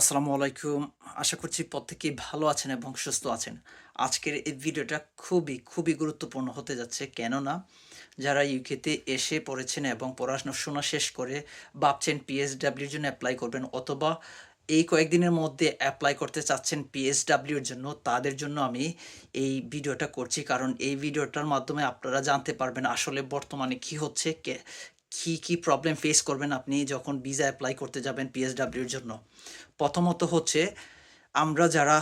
আসসালামু আলাইকুম। আশা করছি প্রত্যেকেই ভালো আছেন এবং সুস্থ আছেন। আজকের এই ভিডিওটা খুবই খুবই গুরুত্বপূর্ণ হতে যাচ্ছে। কেননা, যারা ইউকেতে এসে পড়েছেন এবং পড়াশোনা শোনা শেষ করে ভাবছেন পিএসডাব্লিউর জন্য অ্যাপ্লাই করবেন অথবা এই কয়েকদিনের মধ্যে অ্যাপ্লাই করতে চাচ্ছেন পিএসডাব্লিউর জন্য, তাদের জন্য আমি এই ভিডিওটা করছি। কারণ এই ভিডিওটার মাধ্যমে আপনারা জানতে পারবেন আসলে বর্তমানে কি হচ্ছে কে, কি প্রবলেম ফেস করবেন আপনি যখন ভিসা অ্যাপ্লাই করতে যাবেন পিএসডাব্লিউর জন্য? প্রথমত হচ্ছে, আমরা যারা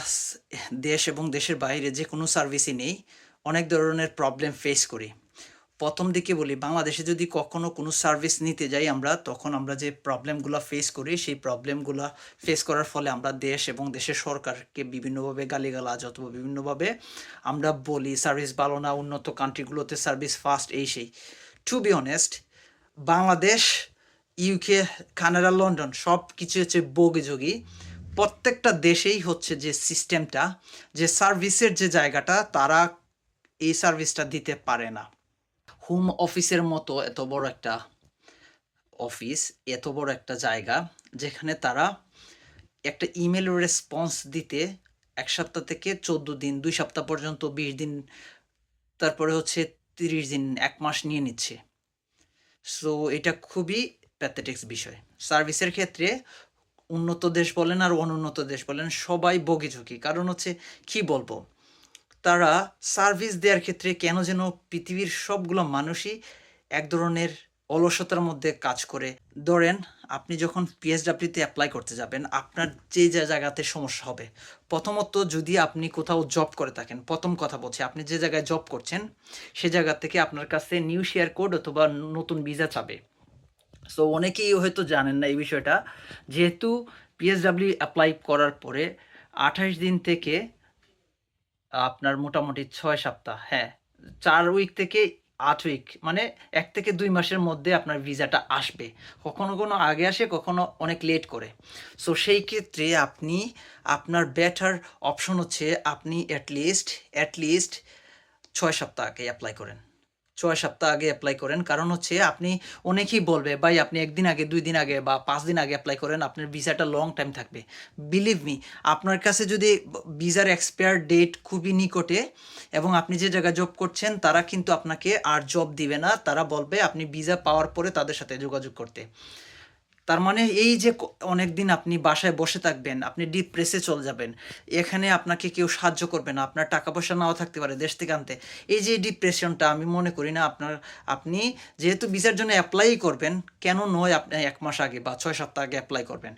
দেশ এবং দেশের বাইরে যে কোনো সার্ভিসই নেই, অনেক ধরনের প্রবলেম ফেস করি। প্রথম দিকে বলি, বাংলাদেশে যদি কখনো কোনো সার্ভিস নিতে যাই আমরা, তখন আমরা যে প্রবলেমগুলো ফেস করি, সেই প্রবলেমগুলো ফেস করার ফলে আমরা দেশ এবং দেশের সরকারকে বিভিন্নভাবে গালিগালাজ অথবা বিভিন্নভাবে আমরা বলি সার্ভিস ভালো না, উন্নত কান্ট্রিগুলোতে সার্ভিস ফাস্ট এই সেই। To be honest Bangladesh UK Canada London সব কিছু হচ্ছে বগিযোগী প্রত্যেকটা দেশেই হচ্ছে যে সিস্টেমটা যে সার্ভিসের যে জায়গাটা, তারা এই সার্ভিসটা দিতে পারে না। হোম অফিসের মতো এত বড় একটা অফিস এত বড় একটা জায়গা, যেখানে তারা একটা ইমেল রেসপন্স দিতে এক সপ্তাহ থেকে চোদ্দ দিন, দুই সপ্তাহ পর্যন্ত, বিশ দিন, তারপরে হচ্ছে তিরিশ দিন, এক মাস নিয়ে নিচ্ছে। সো এটা খুবই প্যাথেটিক্স বিষয়। সার্ভিসের ক্ষেত্রে উন্নত দেশ বলেন আর অনুন্নত দেশ বলেন, সবাই বগিঝুঁকি কারণ হচ্ছে, কি বলব? তারা সার্ভিস দেওয়ার ক্ষেত্রে কেন যেন পৃথিবীর সবগুলো মানুষই এক ধরনের অলসতার মধ্যে কাজ করে। ধরেন, আপনি যখন পিএসডাব্লিউতে অ্যাপ্লাই করতে যাবেন, আপনার যে যে জায়গাতে সমস্যা হবে, প্রথমত যদি আপনি কোথাও জব করে থাকেন, প্রথম কথা বলছি, আপনি যে জায়গায় জব করছেন, সে জায়গা থেকে আপনার কাছে নিউ শেয়ার কোড অথবা নতুন ভিসা চাবে। সো অনেকেই হয়তো জানেন না এই বিষয়টা, যেহেতু পিএসডাব্লিউ অ্যাপ্লাই করার পরে আঠাশ দিন থেকে আপনার মোটামুটি ছয় সপ্তাহ হ্যাঁ চার উইক থেকে আট উইক মানে এক থেকে দুই মাসের মধ্যে আপনার ভিসাটা আসবে। কখনো কোনো আগে আসে, কখনো অনেক লেট করে। সো সেই ক্ষেত্রে আপনি, আপনার বেটার অপশন হচ্ছে আপনি অ্যাটলিস্ট অ্যাটলিস্ট ছয় সপ্তাহ আগে অ্যাপ্লাই করেন। ছয় সপ্তাহ আগে অ্যাপ্লাই করেন। কারণ হচ্ছে আপনি অনেকেই বলবে, ভাই, আপনি একদিন আগে, দুই দিন আগে বা পাঁচ দিন আগে অ্যাপ্লাই করেন, আপনার ভিসাটা লং টাইম থাকবে। বিলিভ মি আপনার কাছে যদি ভিসার এক্সপায়ার ডেট খুবই নিকটে এবং আপনি যে জায়গায় জব করছেন, তারা কিন্তু আপনাকে আর জব দিবে না। তারা বলবে, আপনি ভিসা পাওয়ার পরে তাদের সাথে যোগাযোগ করতে। তার মানে এই যে অনেক দিন আপনি বাসায় বসে থাকবেন, আপনি ডিপ্রেসে চলে যাবেন, এখানে আপনাকে কেউ সাহায্য করবে না, আপনার টাকা পয়সা নাও থাকতে পারে দেশ থেকে আনতে। এই যে ডিপ্রেশনটা আমি মনে করি না, আপনার, আপনি যেহেতু ভিসার জন্য অ্যাপ্লাই করবেন, কেন নয় আপনি এক মাস আগে বা ছয় সপ্তাহ আগে অ্যাপ্লাই করবেন?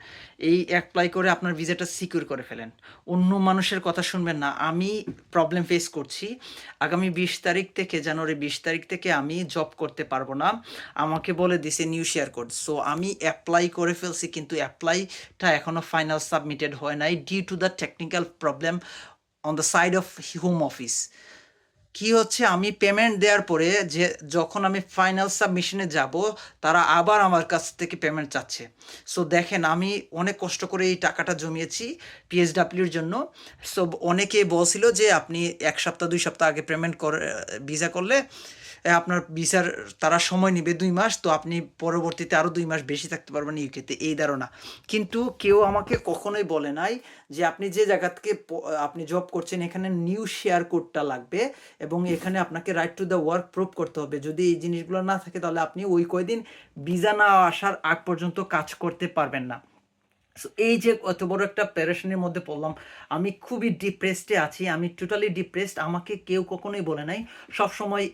এই অ্যাপ্লাই করে আপনার ভিসাটা সিকিউর করে ফেলেন। অন্য মানুষের কথা শুনবেন না। আমি প্রবলেম ফেস করছি। আগামী বিশ তারিখ থেকে, জানুয়ারি বিশ তারিখ থেকে আমি জব করতে পারব না। আমাকে বলে দিছে নিউ শেয়ার কোড সো আমি অ্যাপ্লাই করে ফেলছি, কিন্তু অ্যাপ্লাইটা এখনও ফাইনাল সাবমিটেড হয় নাই due to the technical problem on the side of home office কি হচ্ছে? আমি পেমেন্ট দেওয়ার পরে যে যখন আমি ফাইনাল সাবমিশনে যাব, তারা আবার আমার কাছ থেকে পেমেন্ট চাচ্ছে। সো দেখেন, আমি অনেক কষ্ট করে এই টাকাটা জমিয়েছি পিএসডাব্লিউর জন্য। সো অনেকে বলছিল যে, আপনি এক সপ্তাহ, দুই সপ্তাহ আগে পেমেন্ট করে ভিসা করলে আপনার ভিসার, তারা সময় নেবে দুই মাস, তো আপনি পরবর্তীতে আরও দুই মাস বেশি থাকতে পারবেন ইউকেতে এই ধারণা। কিন্তু কেউ আমাকে কখনোই বলে নাই যে আপনি যে জায়গা থেকে আপনি জব করছেন, এখানে নিউ শেয়ার কোডটা লাগবে এবং এখানে আপনাকে right to the work prove করতে হবে। যদি এই জিনিসগুলো না থাকে, তাহলে আপনি ওই কয়দিন ভিসা না আসার আগ পর্যন্ত কাজ করতে পারবেন না। সো এই যে এত বড় একটা প্যারেশনের মধ্যে পড়লাম, আমি খুবই ডিপ্রেসডে আছি, আমি টোটালি ডিপ্রেসড আমাকে কেউ কখনোই বলে নাই। সব সময়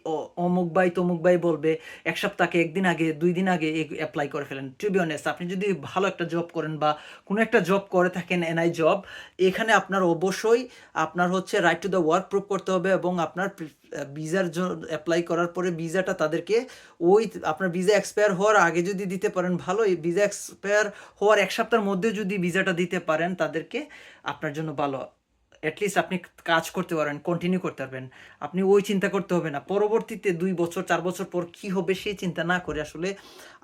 অমুক ভাই, তমুক ভাই বলবে, এক সপ্তাহকে, একদিন আগে, দুই দিন আগে অ্যাপ্লাই করে ফেলেন। টু বি অনেস্ট আপনি যদি ভালো একটা জব করেন বা কোনো একটা জব করে থাকেন এনআই জব এখানে আপনার অবশ্যই আপনার হচ্ছে right to the work prove করতে হবে এবং আপনার ভিসার অ্যাপ্লাই করার পরে ভিসাটা তাদেরকে ওই, আপনার ভিসা এক্সপায়ার হওয়ার আগে যদি দিতে পারেন, ভালোই। ভিসা এক্সপায়ার হওয়ার এক সপ্তাহের মধ্যে যদি ভিসাটা দিতে পারেন, তাদেরকে আপনার জন্য ভালো। অ্যাটলিস্ট আপনি কাজ করতে পারবেন কন্টিনিউ করতে পারবেন। আপনি ওই চিন্তা করতে হবে না। পরবর্তীতে দুই বছর, চার বছর পর কি হবে সেই চিন্তা না করে আসলে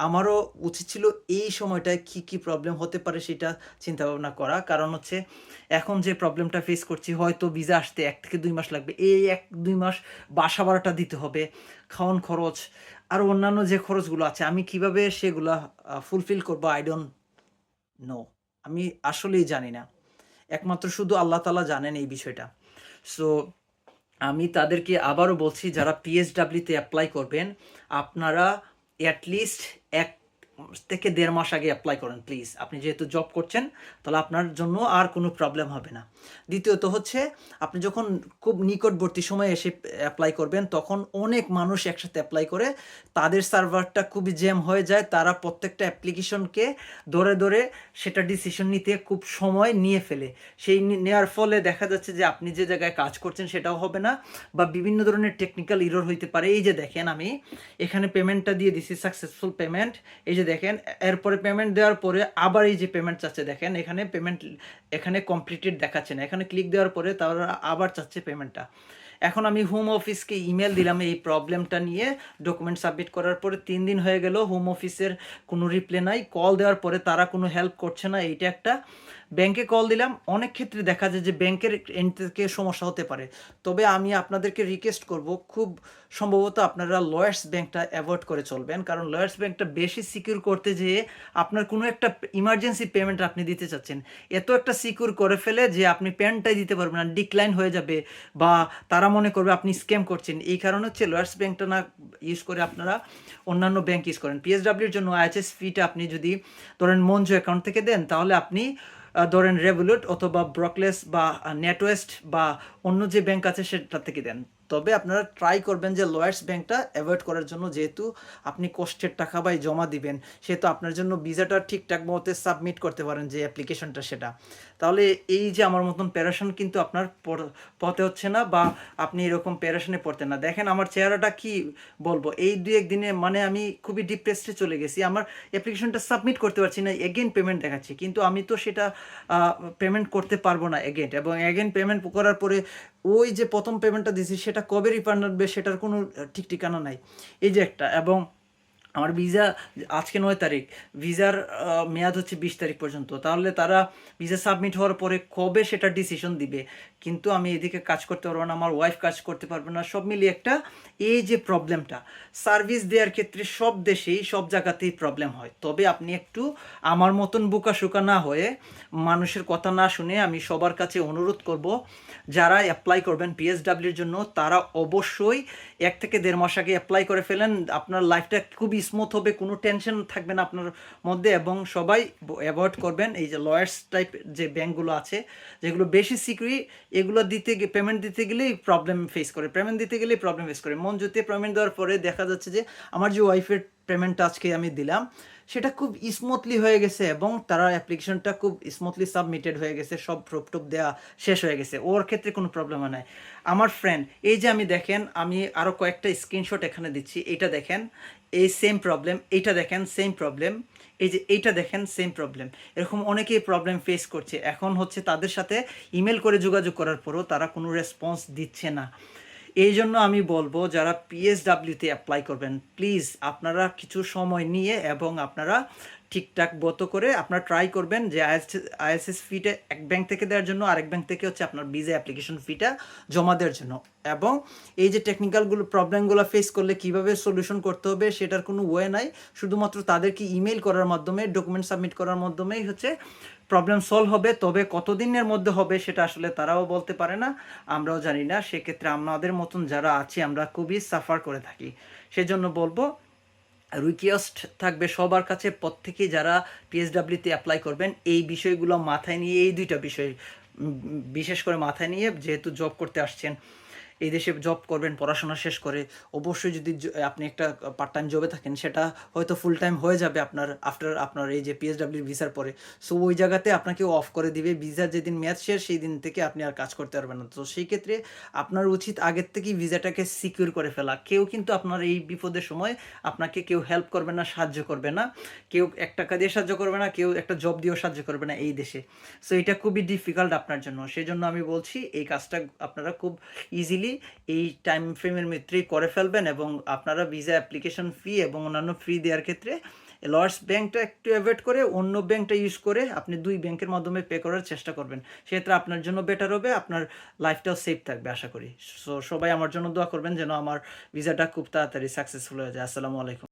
আমারও উচিত ছিল এই সময়টায় কি কি প্রবলেম হতে পারে সেটা চিন্তা ভাবনা করা। কারণ হচ্ছে এখন যে প্রবলেমটা ফেস করছি, হয়তো ভিসা আসতে এক থেকে দুই মাস লাগবে। এই এক, দুই মাস বাসা ভাড়াটা দিতে হবে, খাওয়ান খরচ, আর অন্যান্য যে খরচগুলো আছে, আমি কীভাবে সেগুলা ফুলফিল করব? আই ডোন্ট নো আমি আসলেই জানি না। একমাত্র শুধু আল্লাহ তালা জানেন এই বিষয়টা। সো আমি তাদেরকে আবারও বলছি, যারা পিএসডাব্লিউতে অ্যাপ্লাই করবেন, আপনারা অ্যাটলিস্ট এক থেকে দেড় মাস আগে অ্যাপ্লাই করেন প্লিজ আপনি যেহেতু জব করছেন, তাহলে আপনার জন্য আর কোনো প্রবলেম হবে না। দ্বিতীয়ত হচ্ছে, আপনি যখন খুব নিকটবর্তী সময়ে এসে অ্যাপ্লাই করবেন, তখন অনেক মানুষ একসাথে অ্যাপ্লাই করে, তাদের সার্ভারটা খুবই জ্যাম হয়ে যায়, তারা প্রত্যেকটা অ্যাপ্লিকেশনকে ধরে ধরে সেটা ডিসিশন নিতে খুব সময় নিয়ে ফেলে। সেই নেওয়ার ফলে দেখা যাচ্ছে যে আপনি যে জায়গায় কাজ করছেন সেটাও হবে না, বা বিভিন্ন ধরনের টেকনিক্যাল ইরর হইতে পারে। এই যে দেখেন আমি, এখানে পেমেন্টটা দিয়ে দিছি সাকসেসফুল পেমেন্ট এই যে দেখেন, এরপরে পেমেন্ট দেওয়ার পরে আবার এই যে পেমেন্ট চাচ্ছে, দেখেন, এখানে পেমেন্ট এখানে কমপ্লিটেড দেখাচ্ছে না। এখানে ক্লিক দেওয়ার পরে তারা আবার চাচ্ছে পেমেন্টটা এখন আমি হোম অফিসকে ইমেল দিলাম এই প্রবলেমটা নিয়ে। ডকুমেন্ট সাবমিট করার পরে তিন দিন হয়ে গেল হোম অফিসের কোনো রিপ্লাই নাই। কল দেওয়ার পরে তারা কোনো হেল্প করছে না, এইটা একটা। ব্যাংকে কল দিলাম, অনেক ক্ষেত্রে দেখা যায় যে ব্যাংকের এন্ড থেকে সমস্যা হতে পারে। তবে আমি আপনাদেরকে রিকোয়েস্ট করব, খুব সম্ভবত আপনারা লয়ার্স ব্যাংকটা অ্যাভয়েড করে চলবেন, কারণ লয়ার্স ব্যাংকটা বেশি সিকিউর করতে যেয়ে আপনার কোনো একটা ইমার্জেন্সি পেমেন্ট আপনি দিতে চাচ্ছেন। এত একটা সিকিউর করে ফেলে যে আপনি পেমেন্টটাই দিতে পারবেন না ডিক্লাইন হয়ে যাবে বা তারা মনে করবে আপনি স্ক্যাম করছেন। এই কারণে হচ্ছে লয়ার্স ব্যাংকটা না ইউজ করে আপনারা অন্যান্য ব্যাংক ইউজ করেন। পিএসডাব্লিউর জন্য আইএচএস ফিটা আপনি যদি ধরেন মঞ্জু অ্যাকাউন্ট থেকে দেন, তাহলে আপনি ধরেন রেভলিউট অথবা ব্রকলেস বা নেটওয়েস্ট বা অন্য যে ব্যাংক আছে সেটা থেকে দেন। তবে আপনারা ট্রাই করবেন যে লয়ার্স ব্যাংকটা অ্যাভয়েড করার জন্য যেহেতু আপনি কষ্টের টাকা বাই জমা দিবেন, সেহেতু আপনার জন্য ভিসাটা ঠিকঠাক মতে সাবমিট করতে পারেন যে অ্যাপ্লিকেশনটা সেটা। তাহলে এই যে আমার মতন প্যারাশন কিন্তু আপনার পথে হচ্ছে না বা আপনি এরকম প্যারাশনে পড়তেন না। দেখেন আমার চেহারাটা কি বলব? এই দুই একদিনে মানে আমি খুবই ডিপ্রেসডে চলে গেছি। আমার অ্যাপ্লিকেশনটা সাবমিট করতে পারছি না এগেন পেমেন্ট দেখাচ্ছি। কিন্তু আমি তো সেটা পেমেন্ট করতে পারব না এগেন এবং এগেন পেমেন্ট করার পরে ওই যে প্রথম পেমেন্টটা দিয়েছি, সেটা কবে রিফান্ড আসবে সেটার কোনো ঠিক ঠিকানা নাই। এই যে একটা। এবং আমার ভিসা আজকে নয় তারিখ, ভিসার মেয়াদ হচ্ছে বিশ তারিখ পর্যন্ত। তাহলে তারা ভিসা সাবমিট হওয়ার পরে কবে সেটা ডিসিশন দিবে? কিন্তু আমি এদিকে কাজ করতে পারব না, আমার ওয়াইফ কাজ করতে পারবে না, সব মিলিয়ে একটা এই যে প্রবলেমটা সার্ভিস দেওয়ার ক্ষেত্রে সব দেশেই, সব জায়গাতেই প্রবলেম হয়। তবে আপনি একটু আমার মতন বোকা শোকা না হয়ে মানুষের কথা না শুনে আমি সবার কাছে অনুরোধ করব, যারা অ্যাপ্লাই করবেন পিএসডাব্লিউর জন্য, তারা অবশ্যই এক থেকে দেড় মাস আগে অ্যাপ্লাই করে ফেলেন। আপনার লাইফটা খুবই স্মুথ হবে, কোনো টেনশন থাকবে না আপনার মধ্যে এবং সবাই অ্যাভয়েড করবেন। এই যে লয়ার্স টাইপ যে ব্যাঙ্কগুলো আছে, যেগুলো বেশি সিকিউরি এগুলো দিতে পেমেন্ট দিতে গেলেই প্রবলেম ফেস করে। পেমেন্ট দিতে গেলেই প্রবলেম ফেস করে। মন জুতে পেমেন্ট দেওয়ার পরে দেখা যাচ্ছে যে, আমার যে ওয়াইফের পেমেন্টটা আজকে আমি দিলাম সেটা খুব স্মুথলি হয়ে গেছে এবং তারা অ্যাপ্লিকেশনটা খুব স্মুথলি সাবমিটেড হয়ে গেছে, সব প্রুফ টুপ দেওয়া শেষ হয়ে গেছে। ওর ক্ষেত্রে কোনো প্রবলেম নাই। আমার ফ্রেন্ড এই যে আমি দেখেন, আমি আরও কয়েকটা স্ক্রিনশট এখানে দিচ্ছি। এটা দেখেন, এই সেম প্রবলেম এইটা দেখেন সেম প্রবলেম এই যে এইটা দেখেন সেম প্রবলেম এরকম অনেকেই প্রবলেম ফেস করছে। এখন হচ্ছে তাদের সাথে ইমেল করে যোগাযোগ করার পরও তারা কোনো রেসপন্স দিচ্ছে না। এই জন্য আমি বলব, যারা পিএসডাব্লিউতে অ্যাপ্লাই করবেন প্লিজ আপনারা কিছু সময় নিয়ে এবং আপনারা ঠিকঠাক মতো করে আপনারা ট্রাই করবেন যে আইএসএস ফিটা এক ব্যাংক থেকে দেওয়ার জন্য, আরেক ব্যাংক থেকে হচ্ছে আপনার ভিসা অ্যাপ্লিকেশন ফিটা জমা দেওয়ার জন্য। এবং এই যে টেকনিক্যালগুলো প্রবলেমগুলো ফেস করলে কীভাবে সলিউশন করতে হবে সেটার কোনো ওয়ে নাই। শুধুমাত্র তাদেরকে ইমেল করার মাধ্যমে ডকুমেন্ট সাবমিট করার মাধ্যমেই হচ্ছে প্রবলেম সলভ হবে। তবে কতদিনের মধ্যে হবে সেটা আসলে তারাও বলতে পারে না, আমরাও জানি না। সেক্ষেত্রে আমাদের মতন যারা আছি, আমরা খুবই সাফার করে থাকি। সেজন্য বলব রিকোয়েস্ট থাকবে সবার কাছে প্রত্যেকে যারা পিএসডাব্লিউতে অ্যাপ্লাই করবেন, এই বিষয়গুলো মাথায় নিয়ে, এই দুইটা বিষয় বিশেষ করে মাথায় নিয়ে যেহেতু জব করতে আসছেন এই দেশে জব করবেন, পড়াশোনা শেষ করে, অবশ্যই যদি আপনি একটা পার্ট টাইম জবে থাকেন, সেটা হয়তো ফুল টাইম হয়ে যাবে আপনার আফটার আপনার এই যে পিএসডাব্লিউ ভিসার পরে। সো ওই জায়গাতে আপনাকে অফ করে দিবে। ভিসার যেদিন মেয়াদ শেষ, সেই দিন থেকে আপনি আর কাজ করতে পারবেন না। তো সেই ক্ষেত্রে আপনার উচিত আগের থেকেই ভিসাটাকে সিকিউর করে ফেলা। কেউ কিন্তু আপনার এই বিপদের সময় আপনাকে কেউ হেল্প করবে না, সাহায্য করবে না। কেউ এক টাকা দিয়ে সাহায্য করবে না, কেউ একটা জব দিয়েও সাহায্য করবে না এই দেশে। সো এটা খুবই ডিফিকাল্ট আপনার জন্য। সেই জন্য আমি বলছি, এই কাজটা আপনারা খুব ইজিলি এই টাইম ফ্রেমের মধ্যেই করে ফেলবেন এবং আপনারা ভিসা অ্যাপ্লিকেশন ফি এবং অন্যান্য ফি দেওয়ার ক্ষেত্রে লয়ার্স ব্যাংকটা একটু অ্যাভয়েড করে অন্য ব্যাংকটা ইউজ করে আপনি দুই ব্যাংকের মাধ্যমে পে করার চেষ্টা করবেন। সেক্ষেত্রে আপনার জন্য বেটার হবে, আপনার লাইফটাও সেফ থাকবে, আশা করি। সো সবাই আমার জন্য দোয়া করবেন যেন আমার ভিসাটা খুব তাড়াতাড়ি সাকসেসফুল হয়ে যায়। আসসালামু আলাইকুম।